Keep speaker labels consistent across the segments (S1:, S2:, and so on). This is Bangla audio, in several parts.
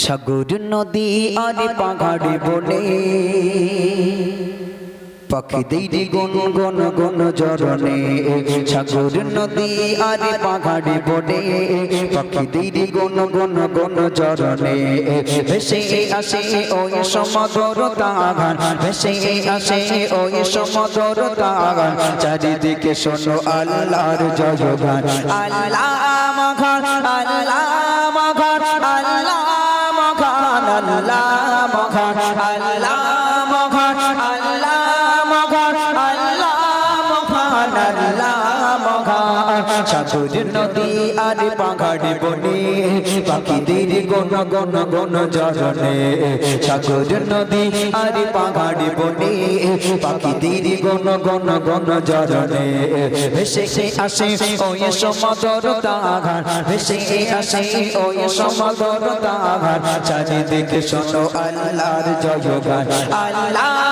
S1: সাগর নদী আর পাহাড়ি বনে। পাখিদের গুন গুন গুন জরনে সাগর নদী আর পাহাড়ি বনে। পাখিদের গুন গুন গুন জরনে ভেসে আসে ওই সমদর তাগান ভেসে আসে ওই সমদর তাগান চারিদিকে শোনো আল্লাহর জয়গান। আল্লাহ মগান আল্লাহ মগান নদী আর পাহাড়ি বনে, পাখিদের গন গন গন জরনে সাগর নদী আর পাহাড়ি বনে, পাখিদের গন গন গন জরনে ভেসে আসে ওই সমদর তাগান ভেসে আসে ওই সমদর তাগান চারিদিকে শোনো আল্লাহর জয়গান, আল্লাহ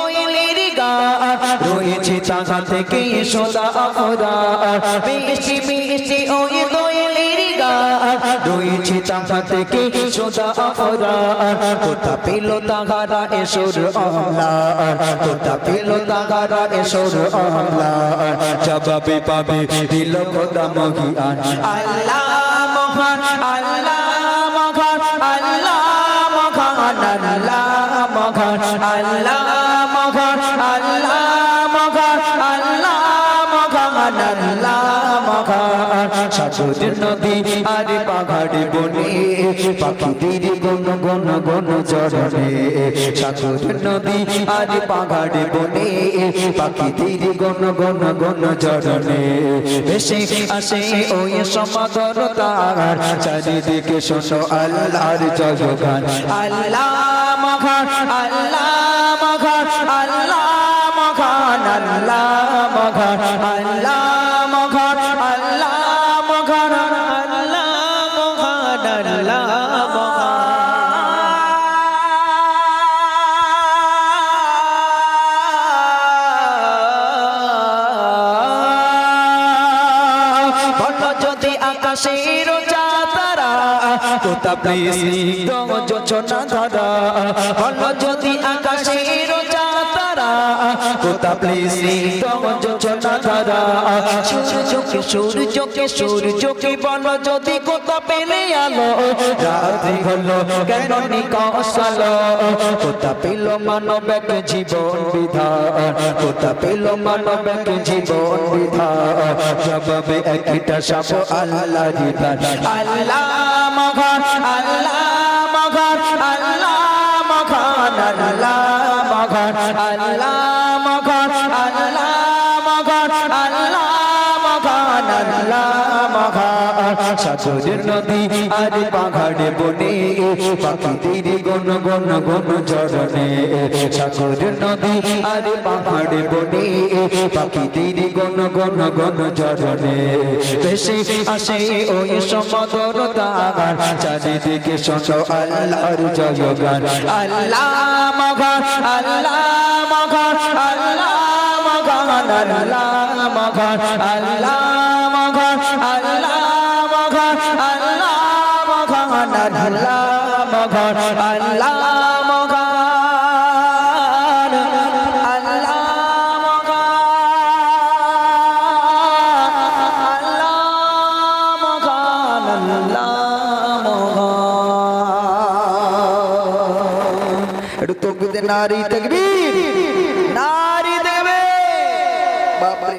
S1: রয়েছে চাকা থেকে গান রয়েছে চাকা থেকে সোদা অপরা কোথা পেল তাহারা এসোর অমলা কোথা পেল তাহারা এসোর জবাবে পাবে, দিল মহিয়ান। আল্লাহ আল্লাহ আল্লাহ আল্লাহ সাগর নদী আর পাহাড়ি বনে, পাখিদের গন গন গন সাগর নদী আর পাখিদের গন গন গন জরনে ভেসে আসে ওই সমাদর তার চারিদিকে শোনো আল্লাহর জয়গান। আল্লাহ মহান আল্লাহ মহান আল্লাহ মহান আল্লাহ মহান, আল্লাহ ধর্ম যদি আকাশের চাতারা তো তাপে স্নিগ্ধ যোচনা ধারা। ধর্ম যদি কোথা প্লিজ যোচনা ধারা সূর্যকে সূর্যকে সূর্যকে বল যদি কোথা পেলে আলো রাত্রি হলো কেন নিকশালো কোথা পেল মানব এক জীবন বিধান কোথা পেল মানব এক জীবন বিধান জবাবে একটা সাপ আল্লাহ আল্লাহ আল্লাহ আল্লাহ আল্লাহ নদী আর পাহাড়ে বনে পাখিদের গন গন গন জরনে সাগর নদী আর পাহাড়ে বনে পাখিদের গন গন গন জরনে ভেসে আসে ওই সমদর তাগান চারিদিকে শোনো আল্লাহর জয়গান আল্লাহ মগান আল্লাহ আল্লাহ মাখা আল্লাহ মাখা আল্লাহ মাখা আল্লাহ মাখা আল্লাহ মাখা আল্লাহ নারী তকবীর બાપ રે